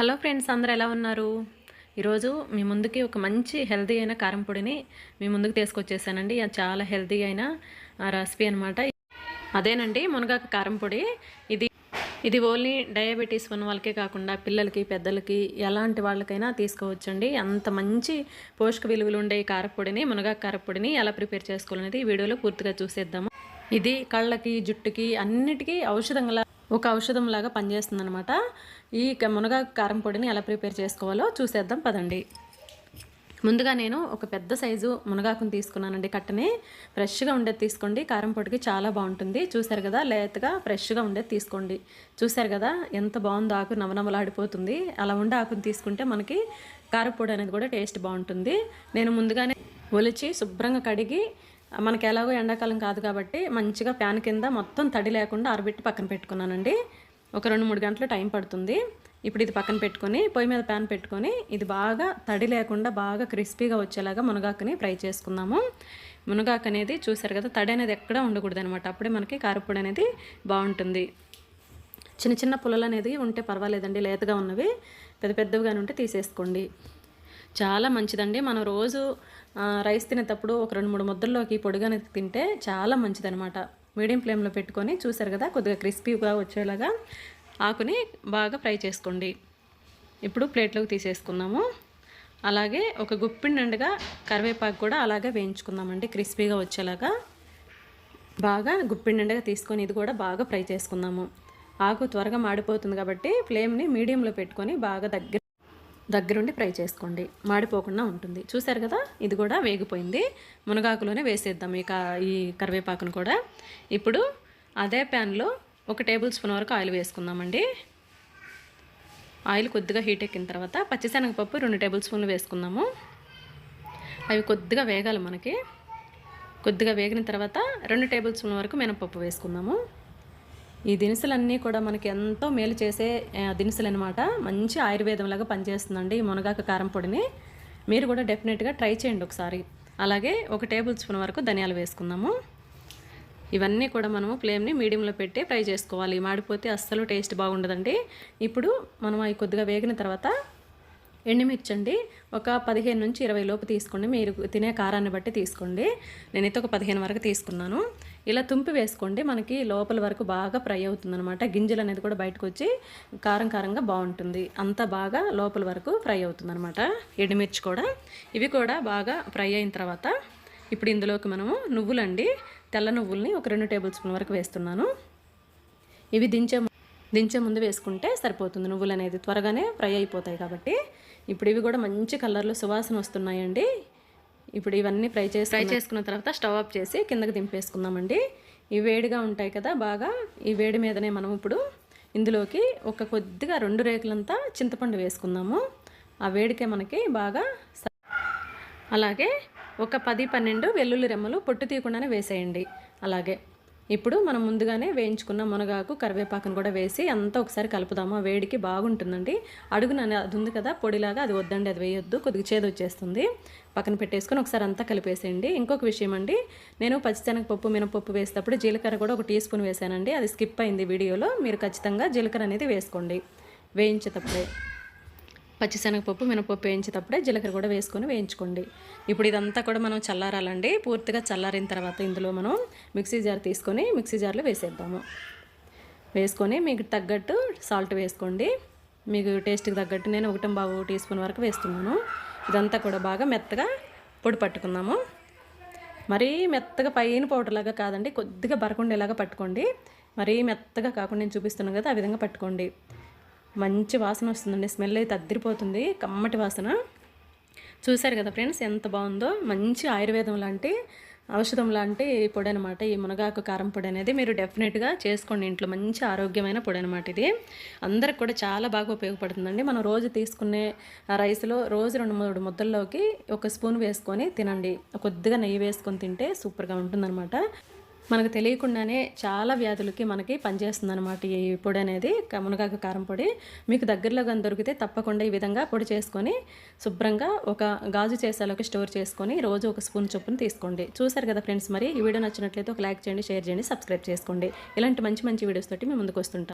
Hello friends అందరూ ఎలా ఉన్నారు? ఈరోజు మీ ముందుకి ఒక మంచి హెల్తీ అయిన కారం పొడిని మీ ముందుకు తీసుకొచ్చేసానండి. అది చాలా హెల్దీ అయిన రెసిపీ అనమాట అదేనండి మునగాకు కారం పొడి. ఇది ఇది ఓన్లీ డయాబెటీస్ ఉన్న వాళ్ళకే కాకుండా పిల్లలకి పెద్దలకి ఎలాంటి వాళ్ళకైనా తీసుకోవచ్చండి. అంత మంచి పోషక విలువలు ఉండే కారపొడిని మునగాకు కారపొడిని ఎలా ప్రిపేర్ చేసుకోవాలనేది ఈ వీడియోలో పూర్తిగా చూసేద్దాము. ఇది కళ్ళకి జుట్టుకి అన్నిటికీ ఔషధంగా ఒక ఔషధం లాగా పనిచేస్తుంది అనమాట ఈ మునగాకు కారం పొడిని ఎలా ప్రిపేర్ చేసుకోవాలో చూసేద్దాం పదండి. ముందుగా నేను ఒక పెద్ద సైజు మునగాకుని తీసుకున్నానండి కట్టని. ఫ్రెష్గా ఉండేది తీసుకోండి. కారం పొడికి చాలా బాగుంటుంది. చూశారు కదా లేతగా ఫ్రెష్గా ఉండేది తీసుకోండి. చూశారు కదా ఎంత బాగుందో ఆకు నవనవలాడిపోతుంది. అలా ఉండే ఆకుని తీసుకుంటే మనకి కారపొడి అనేది కూడా టేస్ట్ బాగుంటుంది. నేను ముందుగానే ఒలిచి శుభ్రంగా కడిగి మనకి ఎలాగో ఎండాకాలం కాదు కాబట్టి మంచిగా ప్యాన్ కింద మొత్తం తడి లేకుండా ఆరబెట్టి పక్కన పెట్టుకున్నానండి. ఒక రెండు మూడు గంటలు టైం పడుతుంది. ఇప్పుడు ఇది పక్కన పెట్టుకొని పొయ్యి మీద ప్యాన్ పెట్టుకొని ఇది బాగా తడి లేకుండా బాగా క్రిస్పీగా వచ్చేలాగా మునగాకుని ఫ్రై చేసుకుందాము. మునగాకు అనేది చూసారు కదా తడి అనేది ఎక్కడ ఉండకూడదు అనమాట అప్పుడే మనకి కారపొడి అనేది బాగుంటుంది. చిన్న చిన్న పుల్లలు అనేది ఉంటే పర్వాలేదండి లేతగా ఉన్నవి. పెద్ద పెద్దవిగా ఉంటే తీసేసుకోండి. చాలా మంచిదండి. మనం రోజు రైస్ తినేటప్పుడు ఒక రెండు మూడు ముద్దల్లోకి పొడిగానే తింటే చాలా మంచిదనమాట మీడియం ఫ్లేమ్లో పెట్టుకొని చూసారు కదా కొద్దిగా క్రిస్పీగా వచ్చేలాగా ఆకుని బాగా ఫ్రై చేసుకోండి. ఇప్పుడు ప్లేట్లోకి తీసేసుకున్నాము అలాగే ఒక గుప్పిడి నిండుగా కరివేపాకు కూడా అలాగే వేయించుకుందామండి క్రిస్పీగా వచ్చేలాగా. బాగా గుప్పిడి నిండుగా తీసుకొని ఇది కూడా బాగా ఫ్రై చేసుకుందాము. ఆకు త్వరగా మాడిపోతుంది కాబట్టి ఫ్లేమ్ని మీడియంలో పెట్టుకొని బాగా దగ్గర దగ్గరుండి ఫ్రై చేసుకోండి. మాడిపోకుండా ఉంటుంది. చూసారు కదా? ఇది కూడా వేగిపోయింది. మునగాకులోనే వేసేద్దాం ఈ ఈ కరివేపాకును కూడా. ఇప్పుడు అదే ప్యాన్లో ఒక టేబుల్ స్పూన్ వరకు ఆయిల్ వేసుకుందామండి. ఆయిల్ కొద్దిగా హీట్ ఎక్కిన తర్వాత పచ్చిశనగపప్పు రెండు టేబుల్ స్పూన్లు వేసుకుందాము. అవి కొద్దిగా వేగాలి మనకి. కొద్దిగా వేగిన తర్వాత రెండు టేబుల్ స్పూన్ వరకు మినపప్పు వేసుకుందాము. ఈ దినుసులన్నీ కూడా మనకి ఎంతో మేలు చేసే దినుసులు అనమాట మంచి ఆయుర్వేదంలాగా పనిచేస్తుందండి ఈ మునగాకు కారం పొడిని. మీరు కూడా డెఫినెట్గా ట్రై చేయండి ఒకసారి. అలాగే ఒక టేబుల్ స్పూన్ వరకు ధనియాలు వేసుకుందాము. ఇవన్నీ కూడా మనము ఫ్లేమ్ని మీడియంలో పెట్టి ఫ్రై చేసుకోవాలి. మాడిపోతే అస్సలు టేస్ట్ బాగుండదండి. ఇప్పుడు మనం అవి కొద్దిగా వేగిన తర్వాత ఎండుమిర్చి అండి ఒక పదిహేను నుంచి ఇరవై లోపు తీసుకోండి. మీరు తినే కారాన్ని బట్టి తీసుకోండి. నేనైతే ఒక పదిహేను వరకు తీసుకున్నాను. ఇలా తుంపి వేసుకోండి. మనకి లోపల వరకు బాగా ఫ్రై అవుతుంది అనమాట గింజలు అనేది కూడా బయటకు వచ్చి కారం కారంగా బాగుంటుంది. అంతా బాగా లోపల వరకు ఫ్రై అవుతుంది అనమాట ఎండుమిర్చి కూడా. ఇవి కూడా బాగా ఫ్రై అయిన తర్వాత ఇప్పుడు ఇందులోకి మనము నువ్వులండి. తెల్ల నువ్వుల్ని ఒక రెండు టేబుల్ స్పూన్ వరకు వేస్తున్నాను. ఇవి దించే దించే ముందు వేసుకుంటే సరిపోతుంది. నువ్వులు అనేది త్వరగానే ఫ్రై అయిపోతాయి కాబట్టి ఇప్పుడు ఇవి కూడా మంచి కలర్లో సువాసన వస్తున్నాయండి. ఇప్పుడు ఇవన్నీ ఫ్రై చేసి ఫ్రై చేసుకున్న తర్వాత స్టవ్ ఆఫ్ చేసి కిందకి దింపేసుకుందామండి. ఇవి వేడిగా ఉంటాయి కదా బాగా. ఈ వేడి మీదనే మనం ఇప్పుడు ఇందులోకి ఒక కొద్దిగా రెండు రేకులంతా చింతపండు వేసుకుందాము. ఆ వేడికే మనకి బాగా అలాగే ఒక పది పన్నెండు వెల్లుల్లి రెమ్మలు పొట్టు తీయకుండానే వేసేయండి. అలాగే ఇప్పుడు మనం ముందుగానే వేయించుకున్న మునగాకు కరివేపాకును కూడా వేసి అంతా ఒకసారి కలుపుదాము. ఆ వేడికి బాగుంటుందండి. అడుగున అది ఉంది కదా పొడిలాగా అది వద్దండి అది వేయొద్దు కొద్దిగా చేదు వచ్చేస్తుంది. పక్కన పెట్టేసుకొని ఒకసారి అంతా కలిపేసేయండి. ఇంకొక విషయం అండి నేను పచ్చిశనగపప్పు మినపప్పు వేసేటప్పుడు జీలకర్ర కూడా ఒక టీ స్పూన్ వేసానండి అది స్కిప్ అయింది వీడియోలో మీరు ఖచ్చితంగా జీలకర్ర అనేది వేసుకోండి. వేయించేటప్పుడే. పచ్చిశనగపప్పు మినపప్పు వేయించేటప్పుడే జీలకర్ర కూడా వేసుకొని వేయించుకోండి. ఇప్పుడు ఇదంతా కూడా మనం చల్లారాలండి. పూర్తిగా చల్లారిన తర్వాత ఇందులో మనం మిక్సీ జార్ తీసుకొని మిక్సీ జార్లో వేసేద్దాము. వేసుకొని మీకు తగ్గట్టు సాల్ట్ వేసుకోండి. మీకు టేస్ట్కి తగ్గట్టు నేను ఒకటం బాబు టీ స్పూన్ వరకు వేస్తున్నాను. ఇదంతా కూడా బాగా మెత్తగా పొడి పట్టుకుందాము. మరీ మెత్తగా పైన పౌడర్లాగా కాదండి కొద్దిగా బరకుండేలాగా పట్టుకోండి. మరీ మెత్తగా కాకుండా నేను చూపిస్తున్నాను కదా ఆ విధంగా పట్టుకోండి. మంచి వాసన వస్తుందండి. స్మెల్ అయితే అద్దరిపోతుంది. కమ్మటి వాసన. చూశారు కదా ఫ్రెండ్స్ ఎంత బాగుందో? మంచి ఆయుర్వేదం లాంటి ఔషధం లాంటి పొడి అనమాట ఈ మునగాకు కారం పొడి అనేది మీరు డెఫినెట్గా చేసుకోండి ఇంట్లో. మంచి ఆరోగ్యమైన పొడి అనమాట ఇది. అందరికి కూడా చాలా బాగా ఉపయోగపడుతుందండి. మనం రోజు తీసుకునే రైస్లో రోజు రెండు మూడు ముద్దల్లోకి ఒక స్పూన్ వేసుకొని తినండి. కొద్దిగా నెయ్యి వేసుకొని తింటే సూపర్గా ఉంటుందన్నమాట. మనకు తెలియకుండానే చాలా వ్యాధులకి మనకి పనిచేస్తుంది అనమాట ఈ పొడి అనేది మునగాకు కారం పొడి. మీకు దగ్గరలో కానీ దొరికితే తప్పకుండా ఈ విధంగా పొడి చేసుకొని శుభ్రంగా ఒక గాజు చేసాలోకి స్టోర్ చేసుకొని రోజు ఒక స్పూన్ చొప్పున తీసుకోండి. చూసారు కదా ఫ్రెండ్స్ మరి ఈ వీడియో నచ్చినట్లయితే ఒక లైక్ చేయండి షేర్ చేయండి సబ్స్క్రైబ్ చేసుకోండి. ఇలాంటి మంచి మంచి వీడియోస్ తోటి మేము ముందుకు వస్తుంటాం.